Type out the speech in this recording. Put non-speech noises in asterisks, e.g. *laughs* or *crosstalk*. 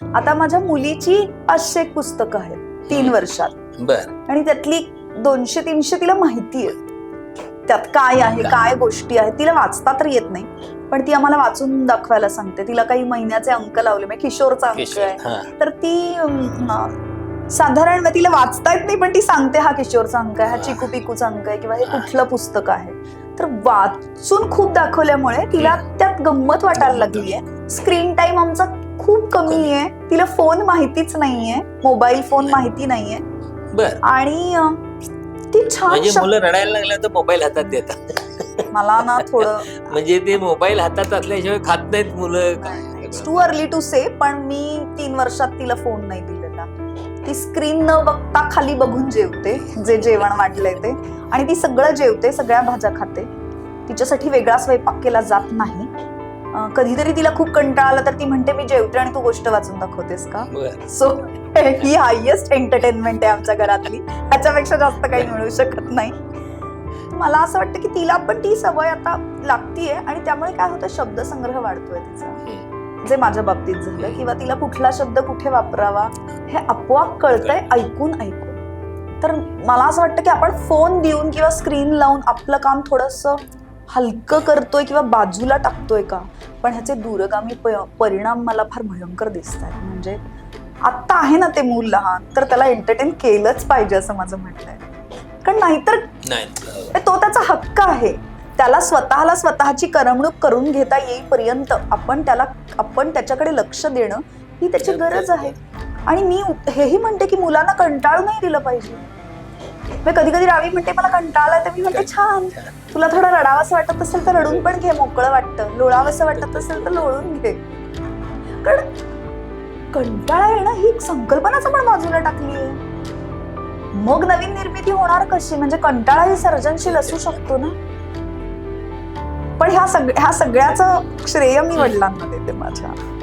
आता माझ्या मुलीची पाचशे एक पुस्तकं आहेत तीन वर्षात. बर. आणि त्यातली दोनशे तीनशे तिला माहिती आहे. त्यात काय आहे काय गोष्टी आहेत तिला वाचता तर येत नाही पण ती आम्हाला वाचून दाखवायला सांगते. तिला काही महिन्याचे अंक लावले म्हणजे किशोरचा अंक किशोर आहे. हा. तर ती अं, साधारण म्हणजे तिला वाचता येत नाही पण ती सांगते हा किशोरचा अंक आहे हा चिकू पिकूचा अंक आहे किंवा हे कुठलं पुस्तक आहे. तर वाचून खूप दाखवल्यामुळे तिला त्यात गंमत वाटायला लागली आहे. स्क्रीन टाइम आमचा खूप कमी आहे. तिला फोन माहितीच नाहीये. मोबाईल फोन माहिती नाहीये. बर. आणि ती छान म्हणजे मुलं रडायला लागल्या तर मोबाईल हातात देतात. मला ना थोडं *laughs* म्हणजे ते मोबाईल हातात असल्याशिवाय खात नाहीत मुलं. टू अर्ली टू से पण मी तीन वर्षात तिला फोन नाही दिलेला. ती स्क्रीन न बघता खाली बघून जेवते जे जेवण वाटलंय ते. आणि ती सगळं जेवते सगळ्या भाज्या खाते. तिच्यासाठी वेगळा स्वयंपाक केला जात नाही. कधीतरी तिला खूप कंटाळा आला तर ती म्हणते मी जेवते आणि तू गोष्ट वाचून दाखवतेस का? सो ही हायएस्ट एंटरटेनमेंट आहे आमच्या घरातली. ह्याच्यापेक्षा जास्त काही मिळू शकत नाही. मला असं वाटतं की तिला पण ती सवय आता लागतीये आणि त्यामुळे काय होतं शब्दसंग्रह वाढतोय तिचा. जे माझ्या बाबतीत झालं किंवा तिला कुठला शब्द कुठे वापरावा हे आपोआप कळतंय ऐकून ऐकून. तर मला असं वाटतं की आपण फोन देऊन किंवा स्क्रीन लावून आपलं काम थोडंसं हलकं करतोय किंवा बाजूला टाकतोय का? पण ह्याचे दूरगामी प- परिणाम मला फार भयंकर दिसत आहेत म्हणजे आत्ता आहे ना ते मूल लहान तर त्याला एंटरटेन केलंच पाहिजे असं माझं आहे कारण नाहीतर नाही तो त्याचा हक्क आहे. त्याला स्वतःला स्वतःची करमणूक करून घेता येईपर्यंत आपण त्याला आपण त्याच्याकडे लक्ष देणं ही त्याची गरज आहे. आणि मी हेही म्हणते की मुलांना कंटाळू नाही दिलं पाहिजे. मी कधी कधी रावी म्हणते मला कंटाळा तर मी म्हणते छान. तुला थोडं रडावंसं वाटत असेल तर रडून पण घे मोकळं वाटतं. लोळावंसं वाटत असेल तर लोळून घे. कारण कंटाळा येणं ही एक संकल्पनाच आपण बाजूला टाकली आहे. मग नवीन निर्मिती होणार कशी? म्हणजे कंटाळा ही सर्जनशील असू शकतो ना? पण ह्या सग ह्या सगळ्याचं श्रेय मी वडिलांना देते माझ्या.